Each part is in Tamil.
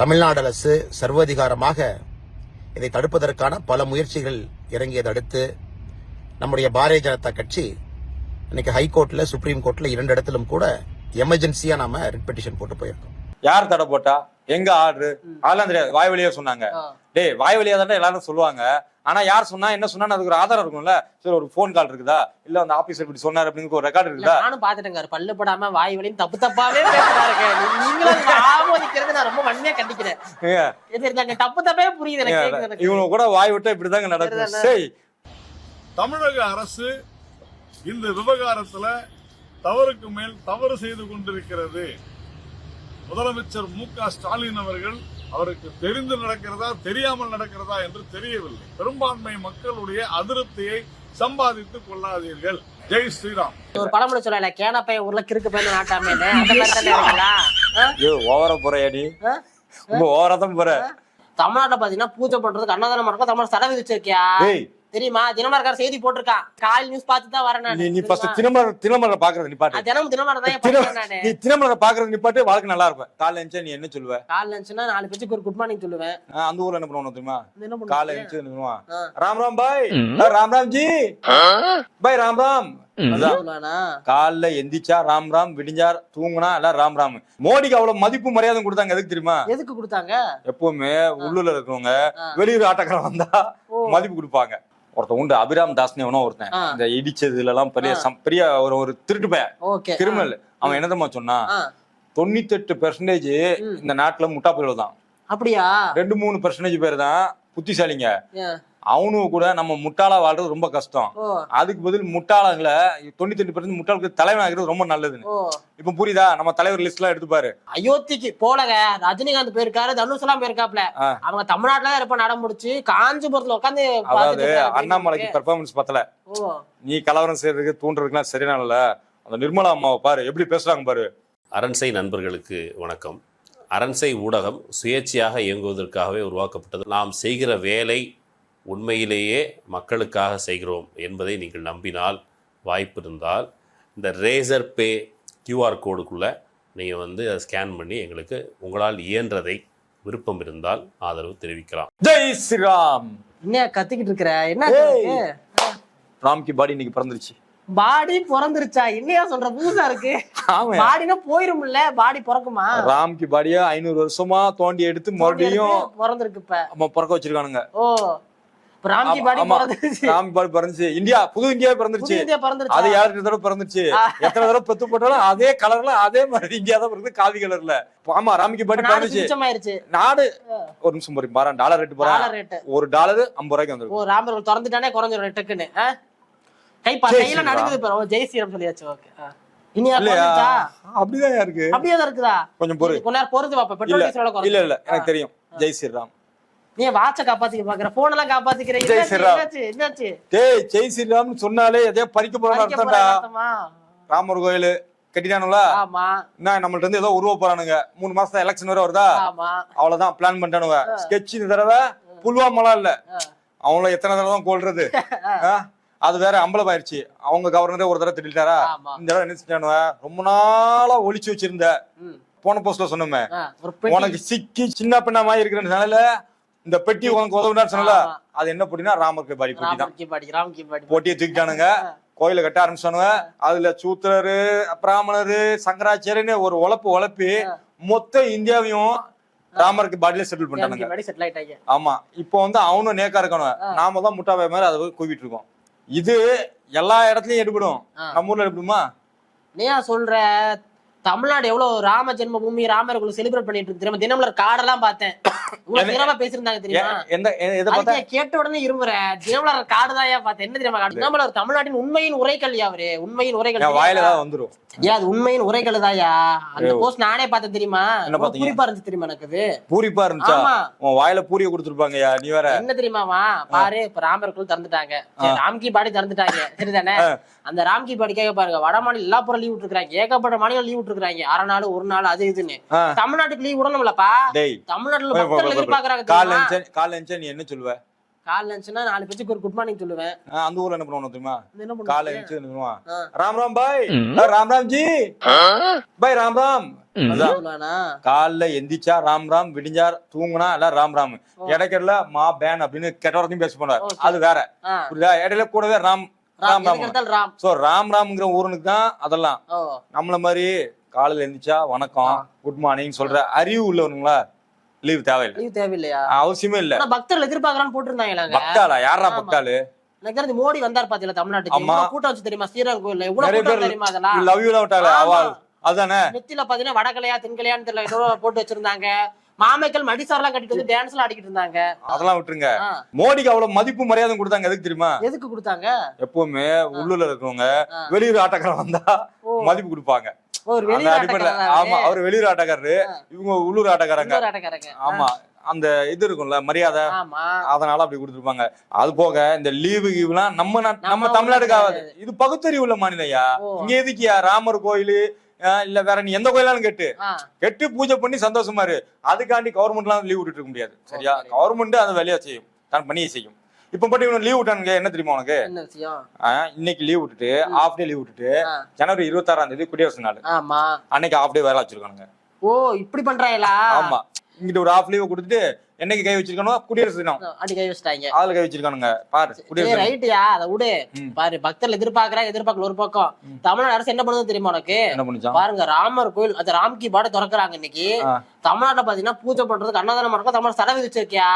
தமிழ்நாடு அரசு சர்வாதிகாரமாக இதை தடுப்பதற்கான பல முயற்சிகள் இறங்கியதை அடுத்து நம்முடைய பாரதிய ஜனதா கட்சி இன்னைக்கு ஹைகோர்ட்ல சுப்ரீம் கோர்ட்ல இரண்டு இடத்திலும் கூட எமர்ஜென்சியா நாம ரிட் பெட்டிஷன் போட்டு போயிருக்கோம். யார் தடை போட்டா? எங்க ஆர்டர்? அதெல்லாம் தெரியாது. வாய் வழியா சொன்னாங்க டேய் வாய் வழியா தான் எல்லாரும் சொல்லுவாங்க. ஆனா யார் சொன்னா என்ன சொன்னா அதுக்கு ஒரு ஆதாரம் இருக்கும்ல. சரி ஒரு ஃபோன் கால் இருக்குதா? இல்ல அந்த ஆபீசர் இப்படி சொன்னாரு அப்படின்னு ஒரு ரெக்கார்ட் இருக்குதா? நானும் பாத்துட்டேங்க பல்லு படாம வாய் வலின்னு தப்பு தப்பாவே பேசுறாருங்க நீ- நீங்களும் ஆமோதிக்கிறது நான் ரொம்ப வன்மையா கண்டிக்கிறேன். தப்பு தப்பே புரியுது. இவங்க கூட வாய் விட்டா இப்படிதாங்க நடக்கும். சரிதானே? சரி. தமிழக அரசு இந்த விவகாரத்துல தவறுக்கு மேல் தவறு செய்து கொண்டிருக்கிறது. முதலமைச்சர் மு க ஸ்டாலின் அவர்கள் அவருக்கு தெரிந்து நடக்கிறதா தெரியாமல் நடக்கிறதா என்று தெரியவில்லை. பெரும்பான்மை மக்களுடைய அதிருப்தியை சம்பாதித்துக் கொள்ளாதீர்கள். ஜெய் ஸ்ரீராம். ஒரு பழமொழி சொல்லல கேன பையன் ஊர்ல கிறுக்கு பையன் நாட்டாமே ஓவரா போறியா நீ ஆ? ரொம்ப ஓவரா தான் போற. தமிழ்நாட்டுல பாத்தீங்கன்னா பூஜை பண்றதுக்கு அன்னதானம் நடக்கும் தமிழ் சடை விதிச்சிருக்கியா டேய் தெரியுமா? தினமரக்கார செய்தி போட்டிருக்கான் கால் நியூஸ் பார்த்து தான் வரேன். நீ நீ ஃபர்ஸ்ட் தெரியுமா? தினமலர் தினமலர் பாக்குறது நிப்பாட்டு தினமும் தினமரம் தான் நீ தினமலர் பாக்குறது நிப்பாட்டு வாழ்க்கை நல்லா இருப்ப காலைல எழுந்துச்சா நீ என்ன சொல்லுவ? கால் நினைச்சுன்னா நாலு பேச்சுக்கு ஒரு குட் மார்னிங் சொல்லுவேன். அந்த ஊர்ல என்ன பண்ணுவோம் தெரியுமா? இது என்ன காலை பண்ணுறது? எழுந்துச்சு என்ன பண்ணுவான்? ஆ. ராம் ராம் பாய். ராம் ராம் ஜி பாய் ராம் ராம்? காலைல எந்திரிச்சா ராம் ராம் விடிஞ்சா தூங்குனா எல்லாம் ராம் ராம். மோடிக்கு அவ்வளவு மதிப்பு மரியாதை கொடுத்தாங்க எதுக்கு தெரியுமா? எதுக்கு கொடுத்தாங்க? எப்பவுமே உள்ளூர்ல இருக்கிறவங்க. வெளியூர் ஆட்டக்காரன் வந்தா. மதிப்பு கொடுப்பாங்க. ஒருத்தன் உண்டு அபிராம் தாஸ்னு ஒருத்தன். இந்த இடிச்சதுல எல்லாம் பெரிய பெரிய ஒரு ஒரு திருட்டு பையன். கிரிமினல். அவன் என்னதம்மா சொன்னா. தொண்ணூத்தெட்டு பெர்சன்டேஜ். இந்த நாட்டுல முட்டா பயிர்கள் தான் அப்படியா? ரெண்டு மூணு பெர்சன்டேஜ் பேர் தான் புத்திசாலிங்க? அவனும் கூட நம்ம முட்டாளா வாழ்றது ரொம்ப கஷ்டம். அதுக்கு பதில் முட்டாளங்களை தொண்ணூத்தெட்டு பெர்சன்ட் முட்டாளுக்கு தலைவன் ஆகிறது ரொம்ப நல்லதுன்னு. இப்ப புரியுதா? நம்ம தலைவர் லிஸ்ட் எல்லாம் எடுத்து பாரு. அயோத்திக்கு போலங்க. ரஜினிகாந்த் போயிருக்காரு தனுஷ் எல்லாம் போயிருக்காப்ல. அவங்க தமிழ்நாட்டுல தான் இருப்ப நடம் முடிச்சு காஞ்சிபுரத்துல உட்காந்து அதாவது அண்ணாமலைக்கு பெர்ஃபார்மன்ஸ் பத்தல. நீ கலவரம் செய்யறதுக்கு தூண்டுறதுக்குலாம் சரியான இல்ல அந்த நிர்மலா அம்மாவை பாரு எப்படி பேசுறாங்க பாரு. அரண்சை நண்பர்களுக்கு வணக்கம். அரண்சை ஊடகம் சுயேட்சையாக இயங்குவதற்காகவே உருவாக்கப்பட்டது. நாம் செய்கிற வேலை உண்மையிலேயே மக்களுக்காக செய்கிறோம் என்பதை நீங்கள் நம்பினால் வாய்ப்பு இருந்தால் இந்த ரேசர் பே கியூஆர் கோடுக்குள்ளே நீங்கள் வந்து அதை ஸ்கேன் பண்ணி எங்களுக்கு உங்களால் இயன்றதை விருப்பம் இருந்தால் ஆதரவு தெரிவிக்கலாம். ஜெய் ஸ்ரீராம்! என்ன கத்திக்கிட்டு இருக்கிற? என்ன. ராம்கி பாடி இன்னைக்கு பிறந்துருச்சு. பாடி பிறந்துருச்சா? என்னையா சொல்ற? புதுசா இருக்கு. ஆமா பாடினா போயிரும்ல? பாடி பிறக்குமா? ராம்கி பாடியா ஐநூறு வருஷமா தோண்டி எடுத்து மறுபடியும் பிறந்திருக்கு இப்ப. நம்ம பிறக்க வச்சிருக்கானுங்க. ஓ. ராம்கி பாடி ராம்கி பிறந்துச்சு இந்தியா புது இந்தியா பிறந்துருச்சு. இந்தியா அது பிறந்துருச்சா யாருக்கு தடவை பிறந்துச்சு எத்தனை தடவை பெத்து போட்டாலும் அதே கலர்ல அதே மாதிரி இந்தியா தான் காவி கலர்ல ஆமா ராமிக்கு பாடி பிறந்துச்சு நாடு ஒரு நிமிஷம் போறீங்க பாரு டாலர் போறேன் ரேட்டு ஒரு டாலர் ஐம்பது ரூபாய்க்கு வந்துருக்கும் ஓ ராமர்கள் திறந்துட்டானே குறைஞ்சிரும் டக்குன்னு? கை கையில. நடக்குது பாரு. ஜெய் ஸ்ரீராம் சொல்லியாச்சு. ஓகே அப்படிதான் இருக்கு அப்படியே இருக்குதா? கொஞ்சம் பொறு. கொஞ்ச நேரம் பொறுத்து பாப்ப பெட்ரோல் இல்ல இல்ல. எனக்கு தெரியும். ஜெய் ஸ்ரீராம். நீ வாட்ச காப்பாத்திக்க பாக்குற போன் எல்லாம் காப்பாத்திக்கிற ஜெய் என்னாச்சு. என்னாச்சு டேய் ஜெய் ஸ்ரீராம்னு சொன்னாலே எதையோ பறிக்க போறான்னு அர்த்தம்டா? ராமர் கோயில் கட்டிட்டானுல ஆமா. என்ன நம்மள்ட்ட இருந்து ஏதோ உருவ போறானுங்க. மூணு மாசம் எலெக்ஷன் வேற வருதா? ஆமா. அவ்வளவுதான் பிளான் பண்ணிட்டானுங்க. ஸ்கெட்ச் இந்த தடவை புல்வாமலாம் இல்ல. அவங்கள எத்தனை தடவை தான் கொள்றது? அது வேற அம்பலம் ஆயிருச்சு. அவங்க கவர்னரே ஒரு தடவை திட்டாரா இந்த தடவை என்ன செஞ்சானுவ ரொம்ப நாளா ஒளிச்சு வச்சிருந்த. போன போஸ்ட்ல சொன்னோமே. உனக்கு சிக்கி சின்ன பின்னமா இருக்கிறனால இந்த பெட்டி உனக்கு உதவுனாரு சொன்னல. அது என்ன போட்டினா ராமருக்கு பாடி போட்டி தான். ராம் கி பாடி ராம் கி பாடி போட்டியை தூக்கிட்டானுங்க. கோயில கட்ட ஆரம்பிச்சானுங்க. அதுல சூத்திரரு பிராமணரு சங்கராச்சாரியன்னு ஒரு உழப்பு உழப்பி மொத்த இந்தியாவையும் ராமருக்கு பாடியில செட்டில் பண்ணிட்டானுங்க. ஆமா. இப்போ வந்து அவனும் நேக்கா இருக்கணும் நாம தான் முட்டாவை மாதிரி அதை கூவிட்டு இருக்கோம். இது எல்லா இடத்துலயும் எடுபடும். நம்ம ஊர்ல எடுபடுமா? நீயா சொல்ற தமிழ்நாடு எவ்வளவு ராம ஜென்ம பூமி ராமர் செலிப்ரேட் பண்ணிட்டு இருக்கு தெரியுமா? தினமலர் கார்டெல்லாம் பார்த்தேன். தினமா பேசியிருந்தாங்க தெரியுமா? கேட்ட உடனே இருமுற தினமலர் காடு தான் பார்த்தேன்? என்ன தெரியுமா? காடு தினமலர் தமிழ்நாட்டின் உண்மையின் உரைகள் அவரு? உண்மையின் உரைகள் என் வாயில வந்துரும். ஏன் அது உண்மையின் உரைகள் தாயா அந்த. போஸ்ட் நானே பார்த்தேன் தெரியுமா? குறிப்பா இருந்துச்சு தெரியுமா எனக்கு அது? பூரிப்பா இருந்துச்சா? உன் வாயில பூரிய கொடுத்துருப்பாங்கய்யா நீ வேற. என்ன தெரியுமாவா பாரு இப்ப ராமருக்குள் திறந்துட்டாங்க. சரி, ராம்கி பாடி திறந்துட்டாங்க. சரிதானே? அந்த ராம்கி பாடி கேட்க பாருங்க வட மாநிலம் எல்லா புறம் லீவ் விட்டுருக்காங்க ஏகப்பட்ட மாநிலம் லீவ் விட்டுருக்காங்க அரை நாள் ஒரு நாள் அது இதுன்னு. தமிழ்நாட்டுக்கு லீவ் விடணும்லப்பா. டேய். தமிழ்நாட்டுல மக்கள். எதிர்பார்க்கறாங்க காலைல காலைல நீ என்ன சொல்லுவ? கால் நினைச்சுன்னா நாலு பேச்சுக்கு ஒரு குட் மார்னிங் சொல்லுவேன். அந்த ஊர்ல என்ன பண்ணுவோம் தெரியுமா? இது என்ன காலை பண்ணுவாங்க? எழுந்து என்ன பண்ணுவான்? ஆ. ராம் ராம் பாய். ராம் ராம் ஜி பாய் ராம் ராம்? காலைல எந்திரிச்சா ராம் ராம் விடிஞ்சா தூங்குனா எல்லாம் ராம் ராம். இடைக்கடல மா பேன் அப்படின்னு கெட்ட வார்த்தையும் பேச போனார். அது வேற. புரியுதா? இடையில கூடவே ராம் ராம், ராம் சோ ராம். ராம்ங்கிற ஊருனுக்கு தான் அதெல்லாம் நம்மள மாதிரி காலையில எந்திரிச்சா வணக்கம் குட் மார்னிங் சொல்ற அறிவு உள்ளவனுங்களா? லீவ் தேவையில்லை. லீவ் தேவையில்லையா? அவசியமே இல்ல. பக்தர்கள் எதிர்பார்க்கறான்னு போட்டிருந்தாங்களாங்க பக்தாளா? யாரா. பக்தாளு? எனக்கு தெரிஞ்சு மோடி வந்தார் பாத்தீங்களா தமிழ்நாட்டுக்கு? கூட்டம் வச்சு தெரியுமா? ஸ்ரீரங்கம் கோயில்ல. எவ்வளவு கூட்டம் தெரியுமா அதெல்லாம்? லவ் யூ விட்டாளு ஆமா. அவள் அதுதானே நெத்தியில பாத்தீங்கன்னா வடகலையா தென்கலையான்னு தெரியல போட்டு வச்சிருந்தாங்க. மாமைக்கள் மடிசாரெல்லாம் கட்டிட்டு வந்து டான்ஸ் எல்லாம் ஆடிக்கிட்டு இருந்தாங்க. அதெல்லாம் விட்டுருங்க. மோடிக்கு அவ்வளவு மதிப்பு மரியாதை கொடுத்தாங்க. எதுக்கு தெரியுமா? எதுக்கு கொடுத்தாங்க? எப்பவுமே உள்ளூர்ல இருக்கவங்க. வெளியூர் ஆட்டக்காரன் வந்தா. மதிப்பு கொடுப்பாங்க. ஆமா அவர் வெளியூர் ஆட்டக்காரரு. இவங்க உள்ளூர் ஆட்டக்காரங்க. ஆமா அந்த இது இருக்கும்ல மரியாதை அதனால அப்படி கொடுத்துருப்பாங்க. அது போக இந்த லீவு கீவுலாம் நம்ம நம்ம தமிழ்நாட்டுக்கு ஆகாது இது பகுத்தறிவு உள்ள மாநிலையா. இங்க எதுக்கியா ராமர் கோயிலு இல்ல வேற நீ எந்த கோயிலாலும் கேட்டு. கெட்டு பூஜை பண்ணி சந்தோஷமா இரு. அதுக்காண்டி கவர்மெண்ட்லாம் லீவ் விட்டுட்டு இருக்க முடியாது. சரியா? சரி. கவர்மெண்ட் அந்த வேலையா செய்யும். தான் பண்ணியே செய்யும். இப்ப மட்டும் இவன் லீவ் விட்டானுங்க. என்ன தெரியுமா உனக்கு? இன்னைக்கு லீவ் விட்டுட்டு ஆஃப் டே லீவ் விட்டுட்டு ஜனவரி இருபத்தாறாம் தேதி குடியரசு நாள். ஆமா. அன்னைக்கு ஆஃப் டே வேலை வச்சிருக்கானுங்க. ஓ இப்படி பண்றாங்களா ஆமா. இங்கிட்ட ஒரு ஆஃப் லீவ் கொடுத்துட்டு என்னைக்கு கை வச்சிருக்கணும் குடியரசு தினம். அடி கை வச்சுட்டாங்க. அதுல கை வச்சிருக்கானுங்க. பாரு குடியரசு. ரைட்டுயா அத விடு. பாரு பக்தர்கள் எதிர்பார்க்கறாங்க எதிர்பார்க்கல ஒரு பக்கம். தமிழ்நாடு அரசு என்ன பண்ணுது தெரியுமா உனக்கு? என்ன பண்ணுச்சான் பாருங்க ராமர் கோயில் அது ராம்கி பாட திறக்கறாங்க இன்னைக்கு. தமிழ்நாட்டுல பாத்தீங்கன்னா பூஜை பண்றதுக்கு அன்னதானம் பண்றதுக்கு தமிழ் தடை விதிச்சிருக்கியா?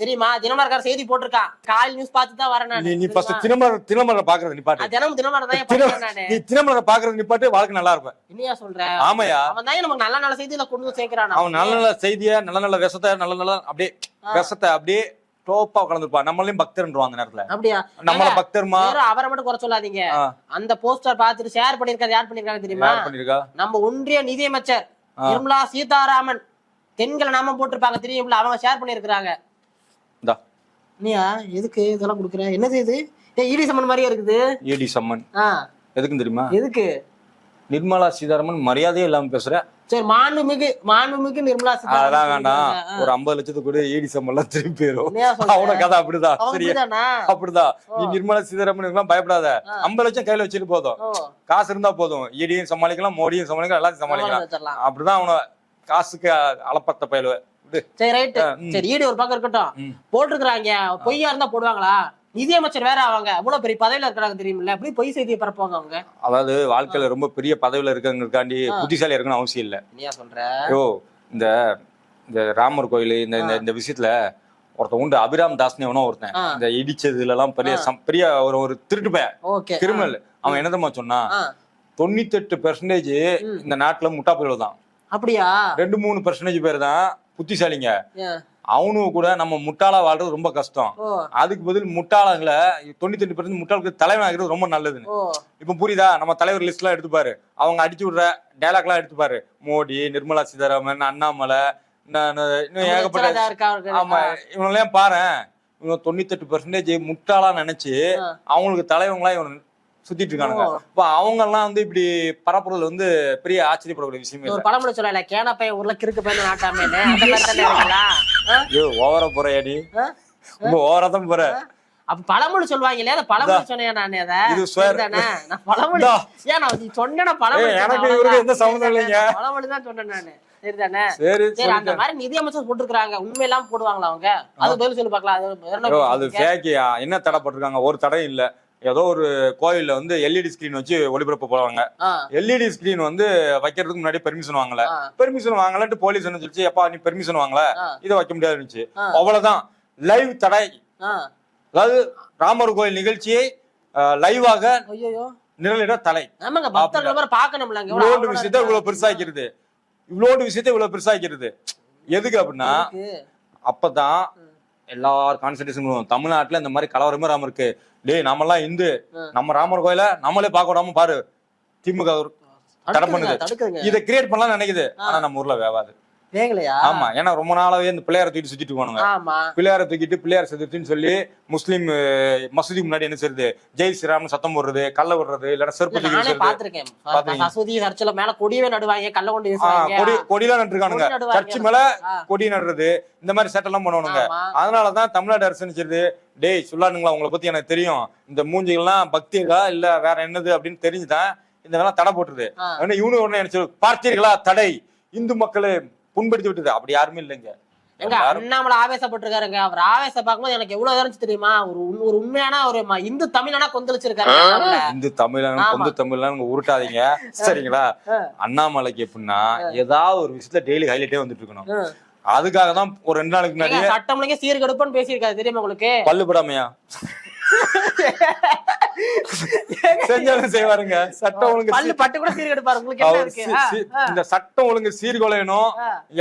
தெரியுமா? தினமரக்கார செய்தி போட்டிருக்கான் கால் நியூஸ் பார்த்து தான் வரேன் நீ ஃபர்ஸ்ட் தெரியுமா? தினமலர் தினமலர் பாக்குறது நிப்பாட்டு தினமும் தினமரம் தான் நீ பாக்குறது நிப்பாட்டு வாழ்க்கை நல்லா இருப்ப என்னையா சொல்ற? ஆமாயா? அவன் தான் நமக்கு நல்ல நல்ல செய்தியில கொண்டு வந்து சேர்க்கிறான் அவன் நல்ல நல்ல செய்திய நல்ல நல்ல விஷத்தை நல்ல நல்ல அப்படியே விஷத்தை அப்படியே டோப்பா கலந்துருப்பான் நம்மளையும் பக்தர்ன்றோம் அந்த நேரத்துல. அப்படியா? நம்மள பக்தர்மா? அவரை மட்டும் குறை சொல்லாதீங்க. அந்த போஸ்டர் பார்த்துட்டு ஷேர் பண்ணிருக்காது யார் பண்ணிருக்காங்க தெரியுமா? பண்ணிருக்கா நம்ம ஒன்றிய நிதியமைச்சர். நிர்மலா சீதாராமன். தென்களை நாம போட்டிருப்பாங்க தெரியும்ல அவங்க ஷேர் பண்ணிருக்காங்க நீயா எதுக்கு இதெல்லாம் குடுக்குற? என்னது இது? இடி சம்மன் மாதிரியே இருக்குது. ED summon. ஆ. எதுக்கும் தெரியுமா? எதுக்கு? நிர்மலா சீதாராமன் மரியாதையே இல்லாம பேசுற. சரி மாண்புமிகு மாண்புமிகு நிர்மலா அதெல்லாம் வேண்டாம். சொல்லிருக்காங்க. ஒரு ஐம்பது லட்சத்துக்கு கூட ஏடி சம்மன்லாம் திரும்பி போயிரும். என்னையா சொல்ற? அவன கதை அப்படிதான். சரியா? அப்படிதான்? நீ. நிர்மலா சீதாராமன் எல்லாம் பயப்படாத. ஐம்பது லட்சம் கையில வச்சுட்டு போதும். காசு இருந்தா போதும். ஈடியும் சமாளிக்கலாம் மோடியும் சமாளிக்கலாம் எல்லாத்தையும் சமாளிக்கலாம். அப்படிதான் அவன காசுக்கு அளப்பத்த பயிலுவ விடு. சரி ரைட் ஆ, ம். சரி ஈடு ஒரு பக்கம் இருக்கட்டும். போட்டிருக்கிறாங்க. பொய்யா இருந்தா போடுவாங்களா? நிதியமைச்சர் வேற அவங்க அவ்வளவு பெரிய பதவியில இருக்கிறாங்க தெரியுமில்ல. எப்படி பொய் செய்தியை பரப்புவாங்க அவங்க? அதாவது வாழ்க்கையில ரொம்ப பெரிய பதவியில இருக்கவங்களுக்காண்டி ஆ. புத்திசாலி இருக்கணும் அவசியம் இல்ல. என்னையா சொல்ற? ஐயோ இந்த இந்த ராமர் கோயில் இந்த இந்த விஷயத்துல ஒருத்தன் உண்டு. அபிராம் தாஸ்னே ஒருத்தன். இந்த இடிச்சதுல எல்லாம் பெரிய பெரிய ஒரு ஒரு திருட்டு பையன் கிரிமினல். அவன் என்ன தெரியுமா சொன்னா தொண்ணூத்தெட்டு பெர்சன்டேஜ். இந்த நாட்டுல முட்டா போயில தான் அப்படியா? ரெண்டு மூணு பெர்சன்டேஜ் பேர் தான் புத்திசாலிங்க. ஏன்? அவனும் கூட நம்ம முட்டாளா வாழ்றது ரொம்ப கஷ்டம். அதுக்கு பதில் முட்டாளங்களை தொண்ணூத்தெட்டு பெர்சன்ட் முட்டாளுக்கு தலைவன் ஆகிறது ரொம்ப நல்லதுன்னு. இப்ப புரியுதா? நம்ம தலைவர் லிஸ்ட் எல்லாம் எடுத்து பாரு அவங்க அடிச்சு விடுற டைலாக் எல்லாம் எடுத்து பாரு மோடி நிர்மலா சீதாராமன் அண்ணாமலை இன்னும் ஏகப்பட்ட? ஆமா இவனெல்லாம் பாரு இவங்க தொண்ணூத்தெட்டு பெர்சன்டேஜ் முட்டாளா நினைச்சு. அவங்களுக்கு தலைவங்களா இவன் சுத்திட்டு இருக்கானுங்க. இப்ப அவங்க எல்லாம் வந்து இப்படி பரப்புறதுல வந்து பெரிய ஆச்சரியப்படக்கூடிய விஷயமே ஒரு பழமொழி சொல்லல கேன பையன் உருளை கிறுக்கு பையன் நாட்டாமேன்னு. அந்த மாதிரி தானே இருக்கீங்களா? ஆ? ஐயோ ஓவரா போறியா நீ? ஆ? ரொம்ப ஓவரா தான் போற. அப்ப பழமொழி சொல்லுவாங்க இல்லையா பழமொழி சொன்னேன் நானே அத? நான் பழமொழி. ஏன் நான் பழமொழி எனக்கு சொன்னேன். எந்த சம்மந்தம் இல்லைங்க. பழமொழி தான் சொன்னேன் நானு. சரிதானே? சரி சரி அந்த. மாதிரி நிதியமைச்சர் போட்டிருக்காங்க உண்மையெல்லாம் போடுவாங்களா அவங்க? அது பதில் சொல்லி பார்க்கலாம். அது என்ன தடை போட்டிருக்காங்க? ஒரு தடையும் இல்ல. ஏதோ ஒரு கோயில்ல வந்து எல்இடி ஸ்கிரீன் வச்சு ஒளிபரப்பு போடுவாங்க. ஆ, எல்இடி ஸ்கிரீன் வந்து வைக்கிறதுக்கு முன்னாடி பெர்மிஷன் வாங்கல. பெர்மிஷன் வாங்கலன்ட்டு போலீஸ் என்ன சொல்லிச்சு எப்பா நீ பெர்மிஷன் வாங்கல? இதை வைக்க முடியாதுன்னு ஆ. அவ்வளவுதான். லைவ் தடை. அதாவது ராமர் கோயில் நிகழ்ச்சியை லைவாக. நிழலிட தலை இவ்வளோண்டு விஷயத்த இவ்வளவு. பெருசாக்கிறது இவ்வளோண்டு விஷயத்த இவ்வளவு பெருசாக்கிறது எதுக்கு அப்படின்னா. அப்பதான் எல்லாரும் கான்சன்ட்ரேஷன் தமிழ்நாட்டுல இந்த மாதிரி கலவரமே ராமர் இருக்கு. டேய் நம்மலாம் இந்து. நம்ம ராமர் கோயில நம்மளே பார்க்க விடாம பாரு. திமுக தடை பண்ணுது. இதை கிரியேட் பண்ணலாம் நினைக்குது. ஆனா நம்ம ஊர்ல வேவாது. கேக்கலையா ஆமா ஏன்னா ரொம்ப நாளாவே இந்த பிள்ளையார தூக்கிட்டு சுத்திட்டு போனாங்க ஆமா. பிள்ளையார தூக்கிட்டு பிள்ளையார் சதுர்த்தின்னு சொல்லி முஸ்லீம் மசூதி முன்னாடி என்ன செய்யுது ஜெய் ஸ்ரீராம்னு சத்தம் போடுறது கல்ல விடுறது இல்லைன்னா செருப்பு தூக்கி. பாத்திருக்கேன். சசுதி சர்ச்சில மேல கொடியவே நடுவாங்க கல்ல கொண்டு கொடி கொடிலாம் நட்டுருக்கானுங்க. சர்ச்சு மேல கொடி நடுறது இந்த மாதிரி செட்டெல்லாம் பண்ணுவானுங்க. அதனாலதான் தமிழ்நாடு அரசு நினைச்சிருது டேய் சொல்லானுங்களா? உங்களை பத்தி எனக்கு தெரியும். இந்த மூஞ்சிகள்லாம் பக்திகளா இல்ல வேற என்னது அப்படின்னு தெரிஞ்சுதான் இந்த இதெல்லாம் தடை போட்டுருது. இவனு ஒண்ணு நினைச்சு பார்த்தீர்களா? தடை. இந்து மக்களை புண்படுத்தி விட்டது. அப்படி யாருமே இல்லைங்க. எங்க அண்ணாமலை ஆவேசப்பட்டிருக்காருங்க. அவர் ஆவேச பார்க்கும்போது எனக்கு எவ்வளவு இருந்துச்சு தெரியுமா? ஒரு ஒரு உண்மையான ஒரு இந்து தமிழனா கொந்தளிச்சிருக்காரு. இந்து தமிழன். கொந்து தமிழன் உருட்டாதீங்க. சரிங்களா. அண்ணாமலைக்கு எப்படின்னா ஏதாவது ஒரு விஷயத்துல டெய்லி ஹைலைட்டே வந்துட்டு இருக்கணும். அதுக்காக தான் ஒரு ரெண்டு நாளுக்கு ஏங்க, முன்னாடியே சட்டம் சீர்கெடுப்புன்னு பேசியிருக்காரு. தெரியுமா உங்களுக்கு? பல்லு படாமையா? செஞ்சாலும் செய்வாருங்க. சட்டம் ஒழுங்கு பல்லு பட்டு கூட சீர்கெடுப்பாரு உங்களுக்கு என்ன இருக்கு? இந்த சட்டம் ஒழுங்கு சீர்குலையணும்.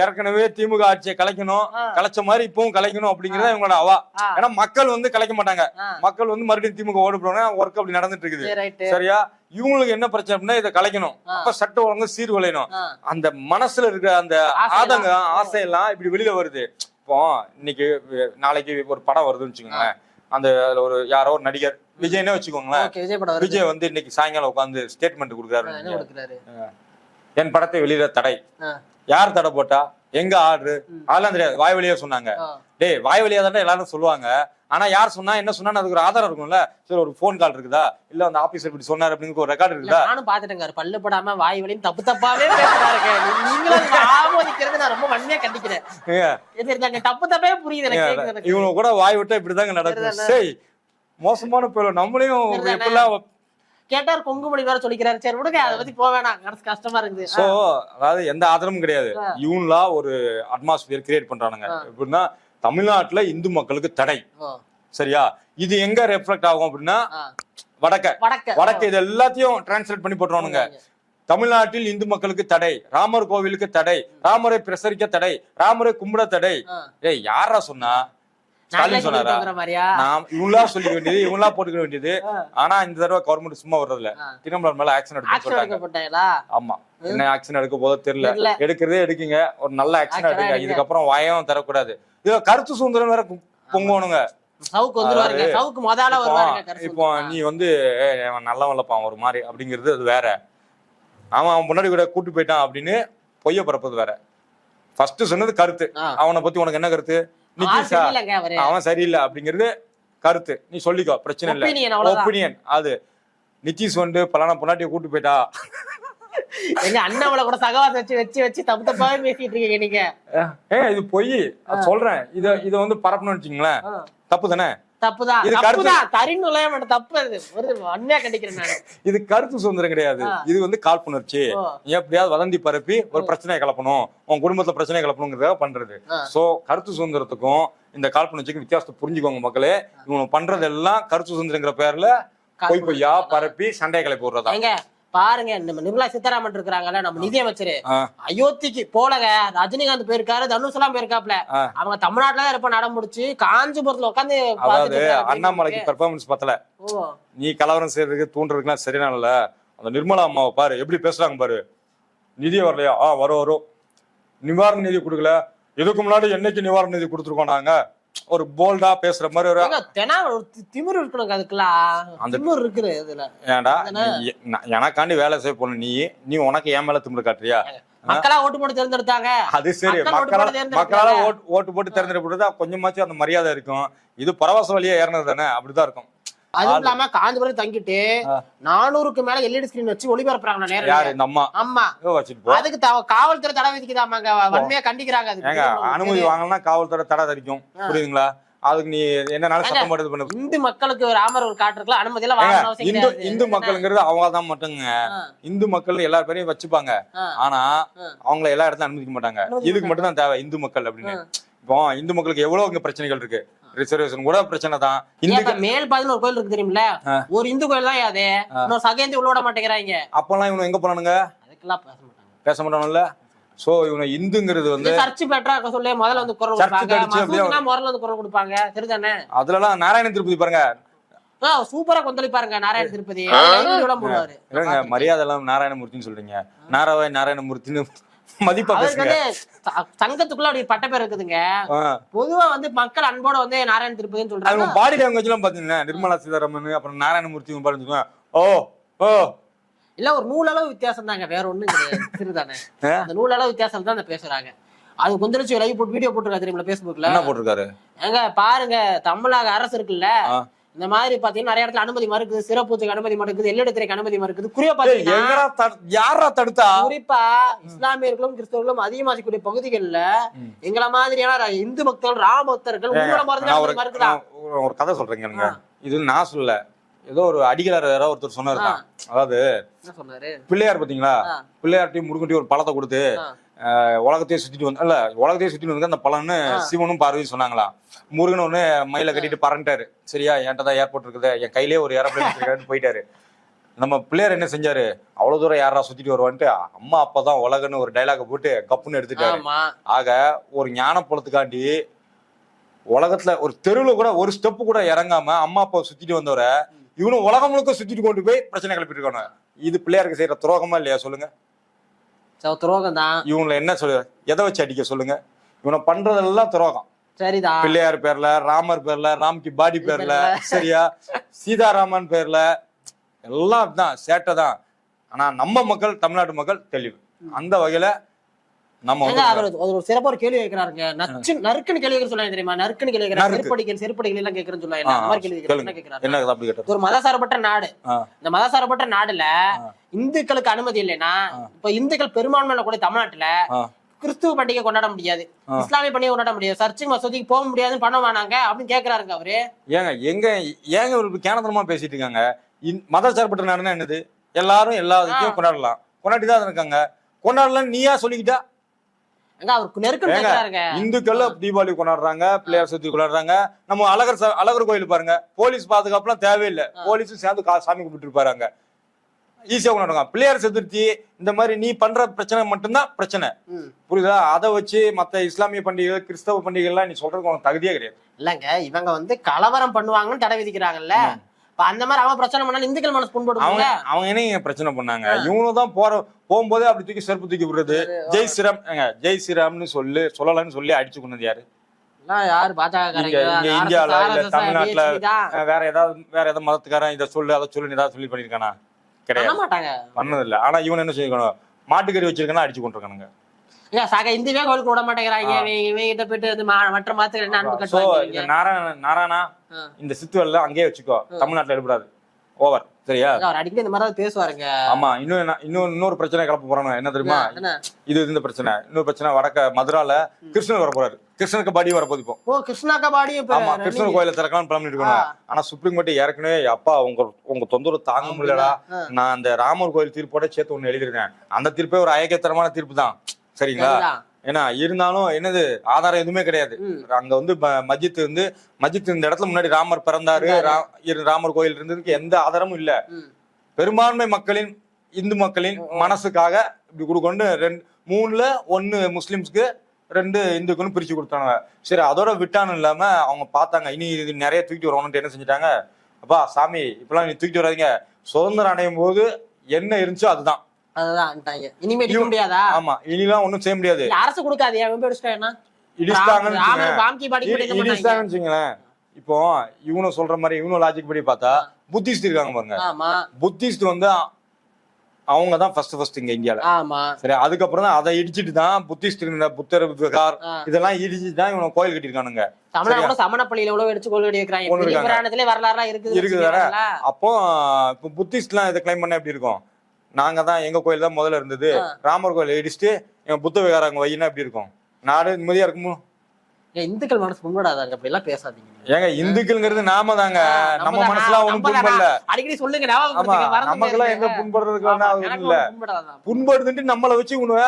ஏற்கனவே திமுக ஆட்சியை கலைக்கணும். கலைச்ச மாதிரி இப்பவும் கலைக்கணும் அப்படிங்கறத இவங்களோட அவா. ஏன்னா மக்கள் வந்து கலைக்க மாட்டாங்க. மக்கள் வந்து மறுபடியும் திமுக ஓடு போனா ஒர்க் அப்படி நடந்துட்டு இருக்குது. சரி. சரியா? இவங்களுக்கு என்ன பிரச்சனை அப்படின்னா இதை கலைக்கணும். அப்ப சட்டம் ஒழுங்கு சீர்குலையணும். அந்த மனசுல இருக்கிற அந்த. ஆதங்கம் ஆசையெல்லாம் இப்படி வெளியில வருது. இப்போ இன்னைக்கு நாளைக்கு ஒரு படம் வருதுன்னு வச்சுக்கோங்களேன். அந்த ஒரு யாரோ ஒரு நடிகர் விஜய்னே வச்சுக்கோங்களேன். விஜய் படம் வருது. விஜய் வந்து இன்னைக்கு சாயங்காலம் உட்காந்து ஸ்டேட்மெண்ட் கொடுக்குறாரு? என் படத்தை வெளியிட தடை. யார் தடை போட்டா? எங்க ஆர்டர் அதெல்லாம் தெரியாது. வாய் வழியா சொன்னாங்க. டேய் வாய் வழியா தானே எல்லாரும் சொல்லுவாங்க. ஆனா யார் சொன்னா என்ன சொன்னா அதுக்கு ஒரு ஆதாரம் இருக்கும்ல. சரி ஒரு ஃபோன் கால் இருக்குதா? இல்ல அந்த ஆபீசர் இப்படி சொன்னாரு அப்படின்னு ஒரு ரெக்கார்டு இருக்குதா? நானும் பாத்துட்டேங்க பல்லு படாம வாய் வலியும் தப்பு தப்பாவே நீங்களும் ஆமோதிக்கிறது நான் ரொம்ப வன்மையா கண்டிக்கிறேன். தப்பு தப்பே புரியுது. இவங்க கூட வாய் விட்டா இப்படிதாங்க நடக்கும்? சரி மோசமான போயிடும் நம்மளையும்? எப்படிலாம் கேட்டார் கொங்குமணி வேற சொல்லிக்கிறாரு. சரி விடுங்க அதை பத்தி போக வேணாம். கஷ்டமா இருக்குது. சோ அதாவது எந்த ஆதரவும் கிடையாது. இவங்களா ஒரு அட்மாஸ்பியர் கிரியேட் பண்றானுங்க. எப்படின்னா தமிழ்நாட்டுல இந்து மக்களுக்கு தடை. சரியா? இது எங்க ரெஃப்ளெக்ட் ஆகும் அப்படின்னா. வடக்க. வடக்க. இது எல்லாத்தையும் டிரான்ஸ்லேட் பண்ணி போட்டுருவானுங்க. தமிழ்நாட்டில் இந்து மக்களுக்கு தடை ராமர் கோவிலுக்கு தடை ராமரை பிரசரிக்க தடை ராமரை கும்பிட தடை. ஏய் யாரா சொன்னா? ஸ்டாலின் சொன்னாரா? நாம் இவங்களா சொல்லிக்க வேண்டியது இவங்களா போட்டுக்க வேண்டியது. ஆனா இந்த தடவை கவர்மெண்ட் சும்மா வர்றதுல. தினமலர் மேல ஆக்ஷன் எடுக்க ஆமா. என்ன ஆக்ஷன் எடுக்க போதோ தெரியல. எடுக்கிறதே எடுக்குங்க. ஒரு நல்ல ஆக்ஷன் எடுங்க. இதுக்கப்புறம் வாயம் தரக்கூடாது இது கருத்து சுதந்திரம் வேற கு- பொங்குவானுங்க. சவுக்கு வந்துருவாருங்க. சவுக்கு முதல்ல வருவாருங்க இப்போ- நீ வந்து ஏய், அவன் நல்லவன் இல்லப்பான் ஒரு மாதிரி. அப்படிங்கிறது அது வேற. அவன் அவன் முன்னாடி கூட கூட்டு போயிட்டான் அப்படின்னு பொய்ய பரப்புறது வேற. ஃபர்ஸ்ட் சொன்னது கருத்து. அவனை பத்தி உனக்கு என்ன கருத்து? நிதிஷா அவன் சரியில்லை அப்படிங்கிறது கருத்து. நீ சொல்லிக்கோ பிரச்சனை இல்ல. ஒப்பீனியன் அது நிதிஷ் வந்து பலான பொண்டாட்டியை கூட்டு போயிட்டா? எங்க அண்ணாமலை கூட சகவாசம் வச்சு வச்சு வச்சு தப்பு தப்பாவே பேசிட்டு இருக்கீங்க நீங்க. ஏ இது பொய். சொல்றேன். இத இத வந்து பரப்பணும்னு வச்சுங்களேன். தப்பு தானே? தப்புதான். இது கருத்து- தப்புதான். தரின்னு நுழைய மாட்டேன். தப்பு அது. ஒரு வன்மையா கண்டிக்கிறேன் நானு. இது கருத்து சுதந்திரம் கிடையாது. இது வந்து காழ்ப்புணர்ச்சி. எப்படியாவது வதந்தி பரப்பி ஒரு பிரச்சனையை கிளப்பணும் உன் குடும்பத்துல பிரச்சனையை கிளப்பணுங்கிறத பண்றது. சோ கருத்து சுதந்திரத்துக்கும் இந்த காழ்ப்புணர்ச்சிக்கும் வித்தியாசத்தை புரிஞ்சுக்கோங்க மக்களே. இவங்க பண்றதெல்லாம் கருத்து சுதந்திரங்கிற பேர்ல பொய் பொய்யா பரப்பி விடுறதா ஏங்க பாருங்க நம்ம நிர்மலா சீதாராமன் இருக்கிறாங்கல்ல நம்ம நிதியமைச்சர். அயோத்திக்கு போலங்க ரஜினிகாந்த் போயிருக்காரு தனுஷ் எல்லாம் போயிருக்காப்ல. அவங்க தமிழ்நாட்டுல இருப்ப நடம் முடிச்சு காஞ்சிபுரத்துல உட்காந்து அண்ணாமலைக்கு பெர்ஃபார்மன்ஸ் பத்தல. நீ கலவரம் செய்யறதுக்கு தூண்டுறதுக்குலாம் சரியான இல்ல அந்த நிர்மலா அம்மாவை பாரு எப்படி பேசுறாங்க பாரு. நிதி வரலையா ஆ வரும் வரும். நிவாரண நிதி கொடுக்கல. இதுக்கு முன்னாடி என்னைக்கு நிவாரண நிதி கொடுத்துருக்கோம் நாங்க? ஒரு போல்டா பேசுற மாதிரி ஒரு தெனா திமிரு இருக்கணுங்க அதுக்கெல்லாம் அந்த- திமிரு இருக்குது இதுல. ஏன்டா எனக்காண்டி வேலை செய்ய போன நீ நீ உனக்கு ஏன் மேல திமிரு காட்டுறியா? மக்களா ஓட்டு போட்டு தேர்ந்தெடுத்தாங்க. அது சரி மக்களால. மக்களால ஓட்டு ஓட்டு போட்டு தேர்ந்தெடுப்படுறதா கொஞ்சமாச்சும் அந்த மரியாதை இருக்கும். இது பரவச வழியா ஏறினது தானே அப்படிதான் இருக்கும். அதுவும் இல்லாம காஞ்சிபுரம் தங்கிட்டு. நானூறுக்கு மேல எல்இடி ஸ்கிரீன் வச்சு ஒளிபரப்புறாங்க நேரம் ஆமா அதுக்கு காவல்துறை தடை விதிக்குதாமாங்க. வன்மையா கண்டிக்கிறாங்க அனுமதி வாங்கலன்னா காவல்துறை தடை தரிக்கும் புரியுதுங்களா? அதுக்கு நீ என்னனாலும் சட்டம் போடுறது பண்ணு. இந்து மக்களுக்கு ராமர் ஒரு காட்டுறதுல அனுமதி எல்லாம் அவசியம் இந்து. இந்து மக்களுங்கிறது அவங்க தான் மட்டுங்க இந்து மக்கள் எல்லா பேரையும் வச்சுப்பாங்க. ஆனா. அவங்கள எல்லா இடத்துல அனுமதிக்க மாட்டாங்க. இதுக்கு மட்டும் தான் தேவை இந்து மக்கள் அப்படின்னு. இப்போ இந்து மக்களுக்கு எவ்வளவு இங்க பிரச்சனைகள் இருக்கு? ரிசர்வேஷன். கூட பிரச்சனை தான். இந்து மேல் பாதின்னு ஒரு கோயில் இருக்கு தெரியுமில்ல? ஆ. ஒரு இந்து கோயில் தான் அது. இன்னொரு சகேந்தி உள்ள விட மாட்டேங்கிறாங்க. அப்பெல்லாம் இவங்க எங்க போனானுங்க? அதுக்கெல்லாம் பேச மாட்டாங்க. பேச மாட்டானுல்ல சோ இவங்க இந்துங்கிறது வந்து இது சர்ச்சு பெட்டரா சொல்லி முதல்ல வந்து குரல் கொடுப்பாங்க. முதல்ல வந்து குரல் கொடுப்பாங்க. சரிதானே அதுலலாம் நாராயண திருப்பதி பாருங்க. சூப்பரா கொந்தளிப்பாருங்க நாராயண திருப்பதி. எல்லாம் மரியாதை எல்லாம் நாராயணமூர்த்தின்னு சொல்றீங்க. நாராயண நாராயணமூர்த்தின்னு சங்கத்துக்குள்ள அப்படி பட்ட பேர் இருக்குதுங்க. பொதுவா வந்து மக்கள் அன்போட வந்து நாராயண திருப்பதின்னு சொல்றாங்க. பாடி லாங்குவேஜ் எல்லாம் பாத்தீங்கன்னா நிர்மலா சீதாராமன் அப்புறம் நாராயணமூர்த்தி பாருங்க ஓ ஓ. இல்ல ஒரு நூலளவு வித்தியாசம் தாங்க வேற ஒண்ணும் கிடையாது. சிறுதானே? அந்த நூலளவு வித்தியாசம் தான் பேசுறாங்க. அது கொஞ்சம் லைவ் போட்டு வீடியோ போட்டுருக்கா தெரியுமா பேஸ்புக்ல என்ன போட்டிருக்காரு? ஏங்க பாருங்க தமிழக அரசு இருக்குல்ல. இந்த மாதிரி பாத்தீங்கன்னா நிறைய இடத்துல அனுமதி மறுக்குது சிறப்புத்துக்கு அனுமதி மறுக்குது எல்லிடத்திற்கு அனுமதி மறுக்குது குறிப்பா பாத்தீங்கன்னா யாரா தடுத்தா? குறிப்பா இஸ்லாமியர்களும் கிறிஸ்தவர்களும் அதிகமாகக்கூடிய பகுதிகள்ல. எங்களை மாதிரியான இந்து மக்கள் ராம பக்தர்கள் ஒரு கதை சொல்றேங்க எனக்கு இது நான் சொல்ல ஏதோ ஒரு அடிகளார் யாரோ ஒருத்தர் சொன்னாரு அதாவது என்ன சொன்னாரு? பிள்ளையார் பாத்தீங்களா. பிள்ளையார்ட்டையும் முருகன்ட்டையும் ஒரு பழத்தை கொடுத்து உலகத்தையே சுத்திட்டு வந்து இல்ல உலகத்தையே சுத்திட்டு வந்து அந்த பழம்னு. சிவனும் பார்வதியும் சொன்னாங்களா? முருகன் ஒண்ணு மயில கட்டிட்டு பறந்துட்டாரு. சரியா? என்கிட்ட தான் ஏர்போர்ட் இருக்குது. என் கையிலே ஒரு ஏரோப்ளேன் போயிட்டாரு. நம்ம பிள்ளையார் என்ன செஞ்சாரு? அவ்வளவு தூரம் யாரா சுத்திட்டு வருவான்ட்டு அம்மா அப்பா தான் உலகன்னு ஒரு டைலாக போட்டு கப்புன்னு எடுத்துட்டாரு. ஆக ஒரு ஞான பழத்துக்காண்டி உலகத்துல ஒரு தெருவுல கூட ஒரு ஸ்டெப் கூட இறங்காம அம்மா அப்பா சுத்திட்டு வந்தவரை இவனும் உலகம் முழுக்க சுத்திட்டு கொண்டு போய் பிரச்சனை கிளப்பிட்டு இருக்கானு. இது பிள்ளையாருக்கு செய்யற துரோகமா இல்லையா? சொல்லுங்க. துரோகம் தான் இவங்களை என்ன சொல்லு எதை வச்சு அடிக்க சொல்லுங்க? இவனை பண்றதெல்லாம் துரோகம். சரிதான் பிள்ளையார் பேர்ல ராமர் பேர்ல ராம்கி பாடி பேர்ல சரியா? சீதாராமன் பேர்ல எல்லாம் தான் சேட்டை தான். ஆனா நம்ம மக்கள் தமிழ்நாட்டு மக்கள் தெளிவு. அந்த வகையில நம்ம அவர் ஒரு ஒரு சிறப்பா ஒரு கேள்வி கேட்கிறாருங்க நச்சு நறுக்குன்னு கேள்வி சொல்லுவாங்க தெரியுமா? நறுக்குன்னு கேள்வி கேட்கிறாரு. செருப்படிகள் செருப்படிகள் எல்லாம் கேட்கறேன்னு சொல்லுவாங்க. அந்த மாதிரி கேள்வி கேட்கறாரு. ஒரு மதசார்பற்ற நாடு. இந்த மதசார்பற்ற நாடுல. இந்துக்களுக்கு அனுமதி இல்லைன்னா. இப்ப இந்துக்கள் பெரும்பான்மையில கூட தமிழ்நாட்டுல. கிறிஸ்துவ பண்டிகை கொண்டாட முடியாது. இஸ்லாமிய பண்டிகை கொண்டாட முடியாது. சர்ச்சுக்கு மசூதிக்கு போக முடியாதுன்னு பண்ண வேணாங்க அப்படின்னு கேக்குறாருங்க அவரு. ஏங்க எங்க ஏங்க இவருக்கு கேனத்தனமா பேசிட்டு இருக்காங்க? இந்- மதச்சார்பற்ற நாடுனா என்னது? எல்லாரும் எல்லா இதுக்கும் கொண்டாடலாம். கொண்டாடி தான் இருக்காங்க. கொண்டாடலாம் நீயா சொல்லிக்கிட்டா? இந்துக்கள் தீபாவளி கொண்டாடுறாங்க பிள்ளையார் சதுர்த்தி கொண்டாடுறாங்க. நம்ம அழகர் அழகர் கோயில் பாருங்க. போலீஸ் பாதுகாப்புலாம் தேவையில்லை. போலீஸும் சேர்ந்து சாமி கும்பிட்டு இருப்பாங்க ஈஸியா கொண்டாடுவாங்க பிள்ளையார் சதுர்த்தி இந்த மாதிரி நீ பண்ற பிரச்சனை மட்டும்தான் பிரச்சனை. புரியுதா? அதை வச்சு மத்த இஸ்லாமிய பண்டிகை கிறிஸ்தவ பண்டிகை எல்லாம் நீ சொல்றதுக்கு உனக்கு தகுதியே கிடையாது. இல்லங்க இவங்க வந்து கலவரம் பண்ணுவாங்கன்னு தடை விதிக்கிறாங்கல்ல. இப்ப அந்த மாதிரி அவன் பிரச்சனை பண்ணாலும் இந்துக்கள் மனசு அவங்க புண்படுவாங்க அவங்க என்ன பிரச்சனை பண்ணாங்க? இவனும் தான் போற போகும்போதே அப்படி தூக்கி செருப்பு தூக்கி விடுறது. ஜெய் ஸ்ரீராம் ஜெய் ஸ்ரீராம்னு சொல்லி சொல்லலன்னு சொல்லி அடிச்சு கொண்டது யாரு? யாரு? பாஜக இங்க இங்க இந்தியால இல்ல தமிழ்நாட்டுல வேற ஏதாவது வேற ஏதாவது மதத்துக்காரன் இதை சொல்லு அதை சொல்லு ஏதாவது சொல்லி பண்ணிருக்கானா பண்ண கிடையாது. மாட்டாங்க. பண்ணது இல்ல ஆனா இவன் என்ன சொல்லிருக்கணும் மாட்டுக்கறி வச்சிருக்கானா அடிச்சு கொண்டிருக்கானுங்க ஏன் சக கோயிலுக்கு விட மாட்டேங்கிறாங்க. ஆ. இவங்க இவங்க கிட்ட போயிட்டு மற்ற இவங்க? நாராயண நாராயணா. இந்த சித்துவல்ல அங்கேயே வச்சுக்கோ. தமிழ்நாட்டுல எடுபடாது. ஓவர் சரியா? அடிக்கடி இந்த மாதிரி பேசுவாருங்க. ஆமா இன்னும் இன்னும் இன்னொரு பிரச்சனை கிளப்ப போறானு என்ன தெரியுமா? இது இந்த பிரச்சனை. இன்னொரு பிரச்சனை வடக்க மதுரால கிருஷ்ணர் வர போறாரு கிருஷ்ணருக்கு பாடி வர போகுது இப்போ. ஓ கிருஷ்ணா கபாடி இப்ப ஆமா கிருஷ்ணர் கோயில திறக்கலாம் பிளான் ஆ. ஆனா சுப்ரீம் கோர்ட் ஏற்கனவே அப்பா உங்க உங்க தொந்தரவு தாங்க முடியலடா. நான் அந்த ராமர் கோயில் தீர்ப்போட சேர்த்து ஒண்ணு எழுதிருக்கேன் அந்த தீர்ப்பே ஒரு அயக்கத்தரமான தீர்ப்பு தான். சரிங்களா. ஏன்னா இருந்தாலும் என்னது ஆதாரம் எதுவுமே கிடையாது. அங்க வந்து ம- மஸ்ஜித் வந்து மஸ்ஜித் இந்த இடத்துல முன்னாடி ராமர் பிறந்தாரு. ராமர் கோயில் இருந்ததுக்கு எந்த ஆதாரமும் இல்ல. பெரும்பான்மை மக்களின் இந்து மக்களின் மனசுக்காக இப்படி கொடுக்கொண்டு ரெண்டு மூணுல ஒன்னு முஸ்லிம்ஸ்க்கு ரெண்டு இந்துக்குன்னு பிரிச்சு கொடுத்தாங்க சரி அதோட விட்டான்னு இல்லாம அவங்க பார்த்தாங்க இனி இது நிறைய தூக்கிட்டு வரணும்னு என்ன செஞ்சுட்டாங்க? அப்பா சாமி இப்பெல்லாம் நீ தூக்கிட்டு வராதீங்க. சுதந்திரம் அடையும் போது என்ன இருந்துச்சோ அதுதான். அதுதான் இனிமே அடிக்க முடியாதா? ஆமா இனிலாம் ஒண்ணும் செய்ய முடியாது. அரசு கொடுக்காது இடிச்சிட்டாங்கன்னு இப்போ இவனும் சொல்ற மாதிரி இவனும் லாஜிக் படி பார்த்தா புத்திஸ்ட் இருக்காங்க பாருங்க. புத்திஸ்ட் வந்து அவங்க தான் ஃபர்ஸ்ட் ஃபர்ஸ்ட் இங்க இந்தியால. ஆமா. சரி அதுக்கப்புறம் தான் அதை இடிச்சிட்டு தான் புத்திஸ்ட் இருந்த புத்தர் விகார். இதெல்லாம் இடிச்சிட்டு தான் இவனை கோயில் கட்டியிருக்கானுங்க. தமிழ்நாடு சமண பள்ளியில கொண்டு பெரிய இருக்காங்க. புராணத்திலே வரலாறுலாம் இருக்குது இருக்குது வேற. வச்சுக்கோங்களேன். அப்போ இப்போ புத்திஸ்ட்லாம் இதை கிளைம் பண்ண எப்படி இருக்கும்? நாங்க தான் எங்க கோயில் தான் முதல்ல இருந்தது. ராமர் கோயில் இடிச்சுட்டு எங்க புத்த விகாரம் வையினா எப்படி இருக்கும்? நாடு நிம்மதியா இருக்குமோ? இந்துக்கள் மனசு புண்படாதாங்க அப்படி எல்லாம் பேசாதீங்க. ஏங்க இந்துக்கள்ங்கிறது நாம தாங்க. நம்ம மனசுலாம் ஒண்ணும்? புண்படல. அடிக்கடி சொல்லுங்க மறந்து நமக்கெல்லாம் எங்க. புண்படுறதுக்கு இல்ல. புண்படுதுன்ட்டு நம்மள வச்சு உணவ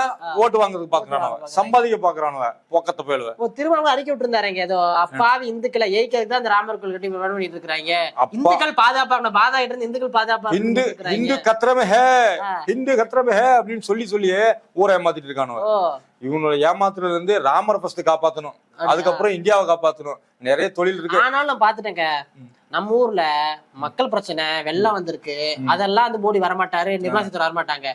ஓட்டு வாங்குறதுக்கு பாக்குறானுவ. சம்பாதிக்க பாக்குறானுவ பொக்கத்த போயிடுவ. திருமணம் அறிக்கை விட்டுருந்தாருங்க ஏதோ. அப்பாவி இந்துக்களை ஏய்க்கிறதுக்கு தான் அந்த ராமர் கோயில் கட்டி வேணும் பண்ணிட்டு இருக்காங்க இந்துக்கள் பாதுகாப்பா பாதா கிட்ட இருந்து இந்துக்கள் பாதுகாப்பா இந்து. இந்து கத்திரமே ஹே. இந்து கத்திரமே ஹே அப்படின்னு சொல்லி சொல்லியே ஊரை ஏமாத்திட்டு இருக்கானுவ இவனோட ஏமாத்துறது இருந்து ராமரை ஃபர்ஸ்ட் காப்பாத்தணும். அதுக்கப்புறம் இந்தியாவை காப்பாத்தணும். நிறைய தொழில் இருக்கு. ஆனாலும் நான் பாத்துட்டேங்க நம்ம ஊர்ல மக்கள் பிரச்சனை வெள்ளம் வந்திருக்கு. அதெல்லாம் வந்து மோடி வரமாட்டாரு நிர்மலா சீதாராமன் வரமாட்டாங்க.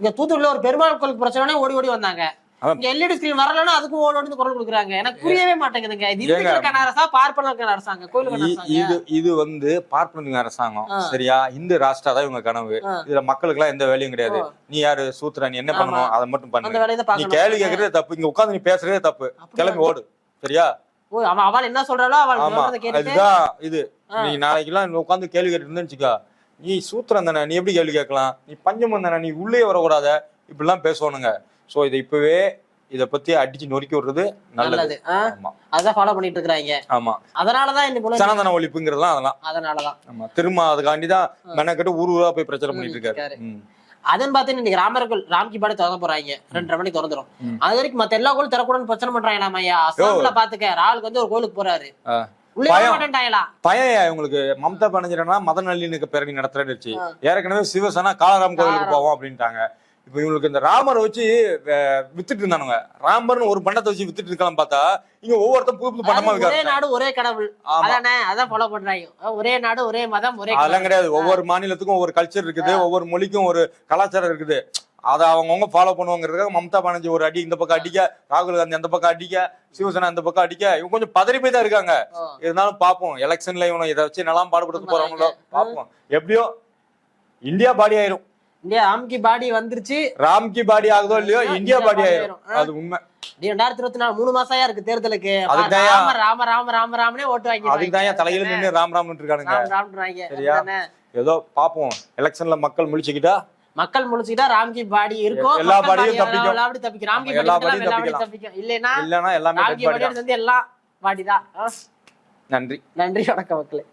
இங்க தூத்துக்குடியில ஒரு பெருமாள் கோயிலுக்கு பிரச்சனை ஓடி ஓடி வந்தாங்க. இங்க எல்இடி ஸ்கிரீன் வரலன்னா அதுக்கும் ஓடி ஓடி குரல் கொடுக்குறாங்க. எனக்கு புரியவே மாட்டேங்குதுங்க. இது? இந்துக்களுக்கான அரசா பார்ப்பனருக்கான அரசாங்க கோயிலுக்கான இ- அரசாங்க இது இது வந்து பார்ப்பனத்துக்கு அரசாங்கம். சரியா? இந்து ராஷ்டிரா தான் இவங்க கனவு. இதுல மக்களுக்கு எல்லாம் எந்த வேலையும் கிடையாது. நீ யாரு? சூத்திர நீ என்ன பண்ணணும்? அதை மட்டும் அந்த பண்ணு நீ கேள்வி கேக்குறதே தப்பு. இங்க உட்கார்ந்து நீ பேசுறதே தப்பு. கிளம்பி ஓடு. சரியா? அவன் அவள் என்ன சொல்றாளோ அவள் அதுதான் இது. நீ நாளைக்கு எல்லாம் உட்காந்து கேள்வி கேட்டு இருந்துச்சுக்கா. நீ சூத்திரம் தானே நீ எப்படி கேள்வி கேட்கலாம்? நீ பஞ்சமம் தானே நீ உள்ளே வரக்கூடாத. இப்படிலாம் பேசுவானுங்க. சோ இதை இப்பவே இத பத்தி அடிச்சு நொறுக்கி விடுறது நல்லது. அதான் ஃபாலோ பண்ணிட்டு இருக்காங்க ஆமா. அதனாலதான் இந்த சனாதன ஒழிப்புங்கிறதுலாம் அதெல்லாம். அதனாலதான். ஆமா. திரும்ப அதுக்காண்டி தான் மெனக்கட்டு ஊர் ஊரா போய் பிரச்சாரம் பண்ணிட்டு இருக்காரு. அதுன்னு பார்த்து இன்னைக்கு ராமர்கள் ராம்கி பாடி திறக்க போறாங்க. ரெண்டரை மணிக்கு திறந்துரும். அது வரைக்கும் மத்த எல்லா கோயிலும் திறக்கூடாதுன்னு பிரச்சனை பண்றாங்களாம் ஐயா. அசாம்ல பாத்துக்க ராகுலுக்கு வந்து ஒரு கோயிலுக்கு போறாரு. பயம். இவங்களுக்கு. மம்தா பானர்ஜினா மத நல்லிணக்க பேரணி நடத்துறேன்னு ஏற்கனவே சிவசேனா காலாராம் கோவிலுக்கு. போவோம் அப்படின்ட்டாங்க. இப்ப இவங்களுக்கு இந்த ராமரை வச்சு வித்துட்டு இருந்தானுங்க ராமர்னு ஒரு பண்டத்தை வச்சு வித்துட்டு இருக்கலாம் பார்த்தா இங்க ஒவ்வொருத்தரும் புது புது பண்டமா ஒரே நாடு ஒரே கடவுள். அதானே? அதான் ஃபாலோ பண்றாங்க. ஒரே நாடு ஒரே மதம் ஒரே அதெல்லாம். கிடையாது. ஒவ்வொரு மாநிலத்துக்கும் ஒவ்வொரு கல்ச்சர் இருக்குது ஒவ்வொரு மொழிக்கும் ஒரு கலாச்சாரம் இருக்குது. அதை அவங்கவுங்க ஃபாலோ பண்ணுவாங்கிறதுக்காக மம்தா பானர்ஜி ஒரு அடி இந்த பக்கம் அடிக்க ராகுல் காந்தி அந்த பக்கம் அடிக்க சிவசேனா அந்த பக்கம் அடிக்க இவங்க கொஞ்சம் பதறி போய் தான் இருக்காங்க. இருந்தாலும் பார்ப்போம் எலெக்ஷன்ல இவனை இதை வச்சு நல்லா பாடுபடுத்த போறாங்களோ பார்ப்போம் எப்படியோ இந்தியா பாடி ஆயிரும் இந்தியா ராம்கி பாடி வந்துருச்சு. ராம்கி பாடி ஆகுதோ இல்லையோ? இந்தியா பாடி ஆயிரும். அது உண்மை. டேய், ரெண்டாயிரத்தி இருபத்தி நாலு மூணு மாசம் இருக்கு தேர்தலுக்கு. ராம ராம ராம ராம ராமனே ஓட்டு வாங்கி அதுக்கு தான் தலையில நின்று ராம் ராம்னு இருக்கானுங்க ராம் சரியா? ஏதோ பார்ப்போம் எலெக்ஷன்ல மக்கள் முழிச்சுக்கிட்டா? மக்கள் முடிச்சுக்கிட்டா ராம்கி பாடி இருக்கும் எல்லா பாடியும் பாடி தப்பிக்கும். எல்லா பாடி தப்பிக்கும். ராம்கி எல்லா பாடி பாடியும். தப்பிக்கும் இல்லைன்னா இல்லைன்னா எல்லாமே ராம்கி பாடி. வந்து எல்லாம் பாடிதான். நன்றி. நன்றி வணக்கம் மக்களே.